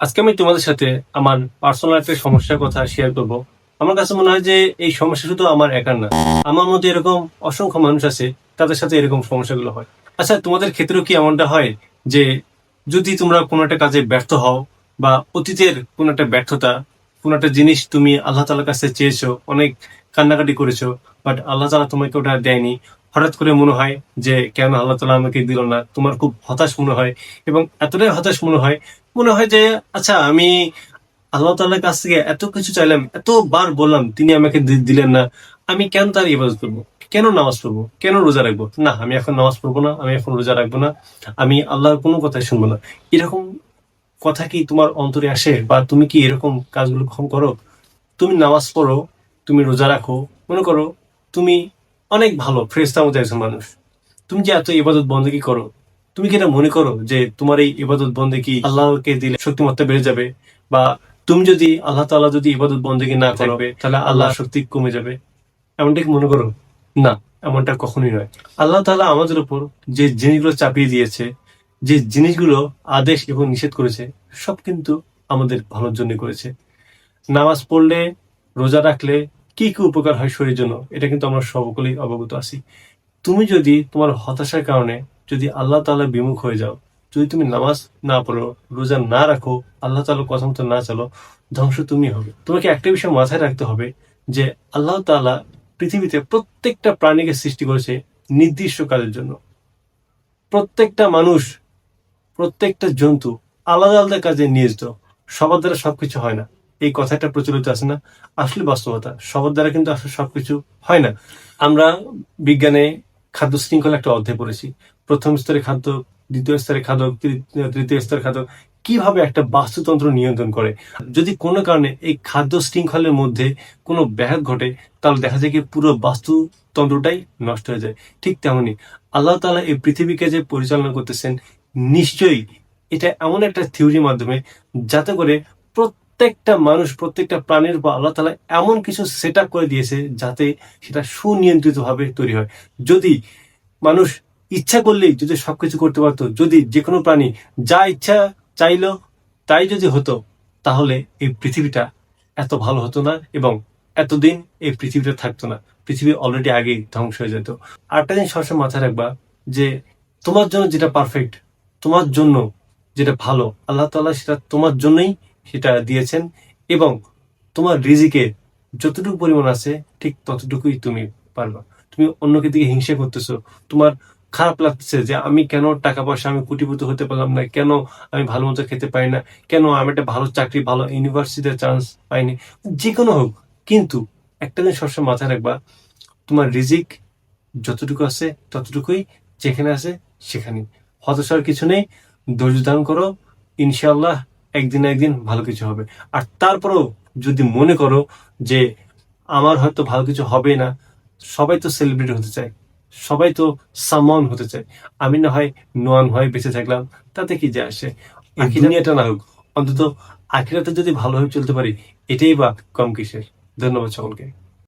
আজকে আমি তোমাদের সাথে আমার পার্সোনাল একটা সমস্যার কথা শেয়ার করব। আমার কাছে মনে হয় যে এই সমস্যা শুধু আমার একার না, আমার মধ্যে এরকম অসংখ্য মানুষ আছে, তাদের সাথে এরকম সমস্যাগুলো হয়। আচ্ছা তোমাদের ক্ষেত্রেও কি এমনটা হয় যে যদি তোমরা কোনো একটা কাজে ব্যর্থ হও বা অতীতের কোনো একটা ব্যর্থতা, কোনো একটা জিনিস তুমি আল্লাহ তালার কাছে চেয়েছো, অনেক কান্নাকাটি করেছ বাট আল্লাহ তালা তোমাকে ওটা দেয়নি, হঠাৎ করে মনে হয় যে কেন আল্লাহ তালা আমাকে দিল না? তোমার খুব হতাশ মনে হয় এবং এতটাই হতাশ মনে হয় মনে হয় যে আচ্ছা আমি আল্লাহ তাল্লার কাছ থেকে এত কিছু চাইলাম, এতবার বললাম, তিনি আমাকে দিলেন না, আমি কেন তার ইবাদত করব? কেন নামাজ পড়ব? কেন রোজা রাখব? না, আমি এখন নামাজ পড়ব না, আমি এখন রোজা রাখব না, আমি আল্লাহর কোনো কথাই শুনব না। এরকম কথা কি তোমার অন্তরে আসে? বা তুমি কি এরকম কাজগুলো কখন করো? তুমি নামাজ পড়ো, তুমি রোজা রাখো, মনে করো তুমি অনেক ভালো ফ্রেস্তার মতো একজন মানুষ। তুমি যে এত ইবাদত বন্দেগী করো? তুমি কি এটা মনে করো যে তোমার এই ইবাদত বন্দে কি আল্লাহকে দিলে শক্তিমত্তা বেড়ে যাবে? বা তুমি যদি আল্লাহ তাআলা যদি ইবাদত বন্দেগী না করবে তাহলে আল্লাহ শক্তি কমে যাবে। এমনটা কি মনে করো? না এমনটা কখনোই নয়। আল্লাহ তাআলা আমাদের উপর যে জিনিসগুলো চাপিয়ে দিয়েছে যে জিনিসগুলো আদেশ এবং নিষেধ করেছে সব কিন্তু আমাদের ভালোর জন্য করেছে। নামাজ পড়লে রোজা রাখলে কি কি উপকার হয় শরীরের জন্য এটা কিন্তু আমরা সকলেই অবগত আছি। তুমি যদি তোমার হতাশার কারণে যদি আল্লাহ তাআলা বিমুখ হয়ে যাও, যদি তুমি নামাজ না পড়ো, রোজা না রাখো, আল্লাহ তাআলার কথা মতো না চালো, ধ্বংস তুমি হবে। তোমাকে একটা বিষয় মাথায় রাখতে হবে যে আল্লাহ তাআলা পৃথিবীতে প্রত্যেকটা প্রাণীকে সৃষ্টি করেছে নির্দিষ্ট কাজের জন্য। প্রত্যেকটা মানুষ, প্রত্যেকটা জন্তু আলাদা আলাদা কাজে নিয়োজিত। সবার দ্বারা সবকিছু হয় না। এই কথাটা প্রচলিত আছে না? আসলে বাস্তবতা, সবার দ্বারা কিন্তু আসলে সবকিছু হয় না। আমরা বিজ্ঞানে খাদ্য শৃঙ্খলা একটা অধ্যায় পড়েছি। প্রথম স্তরে খাদ্য, দ্বিতীয় স্তরে খাদ্য তৃতীয় স্তরে খাদ্য। কীভাবে একটা বাস্তুতন্ত্র নিয়ন্ত্রণ করে? যদি কোনো কারণে এই খাদ্য শৃঙ্খলের মধ্যে কোনো ব্যাঘাত ঘটে, তাহলে দেখা যায় কি পুরো বাস্তুতন্ত্রটাই নষ্ট হয়ে যায়। ঠিক তেমনি আল্লাহ তাআলা এই পৃথিবীকে যে পরিচালনা করতেছেন, নিশ্চয়ই এটা এমন একটা থিওরির মাধ্যমে যাতে করে প্রত্যেকটা মানুষ, প্রত্যেকটা প্রাণীর উপর আল্লাহ তালা এমন কিছু সেট করে দিয়েছে যাতে সেটা সুনিয়ন্ত্রিত ভাবে তৈরি হয়। যদি মানুষ ইচ্ছা করলেই যদি সবকিছু করতে পারতো, যদি যে কোনো প্রাণী যা ইচ্ছা চাইলো, তাই যদি হতো, তাহলে এই পৃথিবীটা এত ভালো হতো না এবং এতদিন এই পৃথিবীটা থাকতো না। পৃথিবী অলরেডি আগেই ধ্বংস হয়ে যেত। আরেকটা জিনিস সবসময় মাথায় রাখবা যে তোমার জন্য যেটা পারফেক্ট তোমার জন্য যেটা ভালো, আল্লাহ তাআলা সেটা তোমার জন্যই সেটা দিয়েছেন এবং তোমার রিজিকে যতটুকু পরিমাণ আছে, ঠিক ততটুকুই তুমি পারবা। তুমি অন্যকে দিকে হিংসা করতেছো, তোমার খারাপ লাগতেছে যে আমি কেন টাকা পয়সা আমি কুটিপুত হতে পারলাম না, কেন আমি ভালো মতো খেতে পারি না, কেন আমি একটা ভালো চাকরি, ভালো ইউনিভার্সিটিতে চান্স পাইনি। যে কোনো হোক, কিন্তু একটা জিনিস সবসময় মাথায় রাখবা, তোমার রিজিক যতটুকু আছে ততটুকুই যেখানে আছে সেখানে হতাশার কিছু নেই, ধৈর্য ধারণ করো, ইনশাআল্লাহ একদিন একদিন ভালো কিছু হবে। আর তারপরেও যদি মনে করো যে আমার হয়তো ভালো কিছু হবে না সবাই তো সেলিব্রিটি হতে চায় সবাই তো সামন হতে চায়। আমি না হয় নোয়ান হয়ে বেঁচে থাকলাম তাতে কি যে আসে? দুনিয়াটা না হোক অন্তত আখিরাতে যদি ভালোভাবে চলতে পারি এটাই বা কম কিসের। ধন্যবাদ সকলকে।